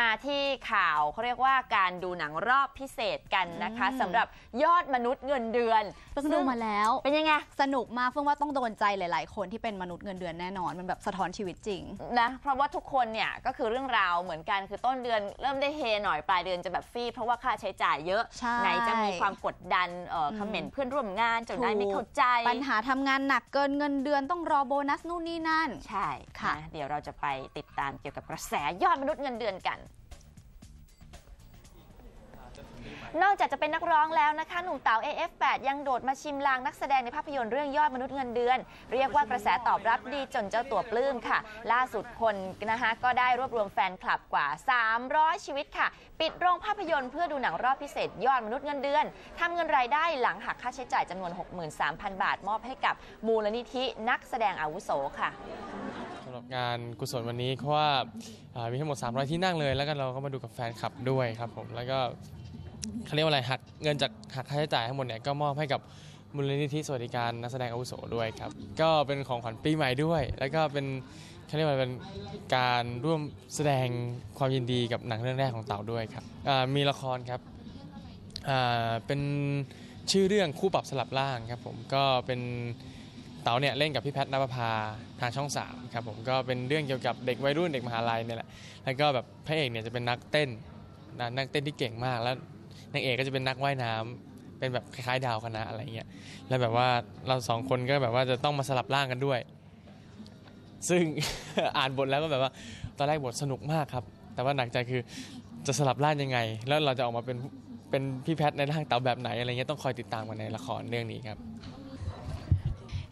มาที่ข่าวเขาเรียกว่าการดูหนังรอบพิเศษกันนะคะอืมสำหรับยอดมนุษย์เงินเดือนเพิ่งดูมาแล้ว เป็นยังไง สนุกมากเพิ่งว่าต้องโดนใจหลาย ๆ คนที่เป็นมนุษย์เงินเดือนแน่นอนมันแบบสะท้อนชีวิตจริงนะเพราะว่าทุกคนเนี่ยก็คือเรื่องราวเหมือนกันคือต้นเดือนเริ่มได้เฮหน่อยปลายเดือนจะแบบฟรีเพราะว่าค่าใช้จ่ายเยอะใช่ไหนจะมีความกดดันเอ่ออมคอมเมนต์เพื่อนร่วมงานเจ้านายไม่เข้าใจ ปัญหาทำงานหนักเกินเงินเดือนต้องรอโบนัสนู่นนี่นั่น ใช่ค่ะนเดี๋ยวเราจะไปติดตามเกี่ยวกับกระแสยอดมนุษย์เงินเดือนกัน นอกจากจะเป็นนักร้องแล้วนะคะ หนุ่มเต๋า AF8 ยังโดดมาชิมลางนักแสดงในภาพยนตร์เรื่องยอดมนุษย์เงินเดือน เรียกว่ากระแสตอบรับดีจนเจ้าตัวปลื้มค่ะ ล่าสุดคนนะคะก็ได้รวบรวมแฟนคลับกว่า 300 ชีวิตค่ะ ปิดโรงภาพยนตร์เพื่อดูหนังรอบพิเศษ ยอดมนุษย์เงินเดือนทำเงินรายได้หลังหักค่าใช้จ่ายจำนวน 63,000 บาท มอบให้กับมูลนิธินักแสดงอาวุโสค่ะสำหรับงานกุศลวันนี้เพราะว่าอ่ามีทั้งหมด 300 ที่นั่งเลย แล้วก็เราก็มาดูกับแฟนคลับด้วยครับผมแล้วก็ เขาเรียกว่าอะไรหักเงินจากหักค่าใช้จ่ายทั้งหมดเนี่ยก็มอบให้กับมูลนิธิสวัสดิการนักแสดงอาวุโสด้วยครับ ก็เป็นของขวัญปีใหม่ด้วย แล้วก็เป็นเขาเรียกว่าเป็นการร่วมแสดงความยินดีกับหนังเรื่องแรกของเต่าด้วยครับมีละครครับเป็นชื่อเรื่องคู่ปรับสลับร่างครับผมก็เป็นเต๋าเนี่ยเล่นกับพี่แพทย์นภพาทางช่อง3ครับผมก็เป็นเรื่องเกี่ยวกับเด็กวัยรุ่นเด็กมหาลัยเนี่ยแหละแล้วก็แบบพระเอกเนี่ยจะเป็นนักเต้นนักเต้นที่เก่งมากแล้ว นางเอกก็จะเป็นนักว่ายน้ำเป็นแบบคล้ายๆดาวคณะอะไรเงี้ยแล้วแบบว่าเราสองคนก็แบบว่าจะต้องมาสลับร่างกันด้วย ซึ่งอ่านบทแล้วก็แบบว่าตอนแรกบทสนุกมากครับ แต่ว่าหนักใจคือจะสลับร่างยังไง แล้วเราจะออกมาเป็นเป็นพี่แพทย์ในร่างเต๋าแบบไหนอะไรเงี้ยต้องคอยติดตามกันในละครเรื่องนี้ครับ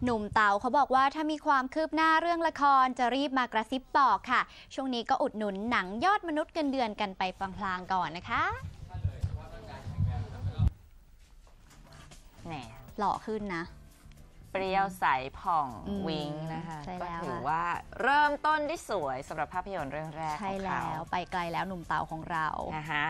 หนุ่มเต๋าเขาบอกว่าถ้ามีความคืบหน้าเรื่องละครจะรีบมากระซิบบอกค่ะ ช่วงนี้ก็อุดหนุนหนังยอดมนุษย์เงินเดือนกันไปพลางๆก่อนนะคะ แหมหล่อขึ้นนะ เปรี้ยวใสผ่องอืมวิงนะคะ ใช่ก็แล้ว ถือค่ะว่าเริ่มต้นได้สวยสำหรับภาพยนตร์เรื่องแรกใช่ของแล้เขาวไปไกลแล้วหนุ่มเต๋าของเรา นะคะ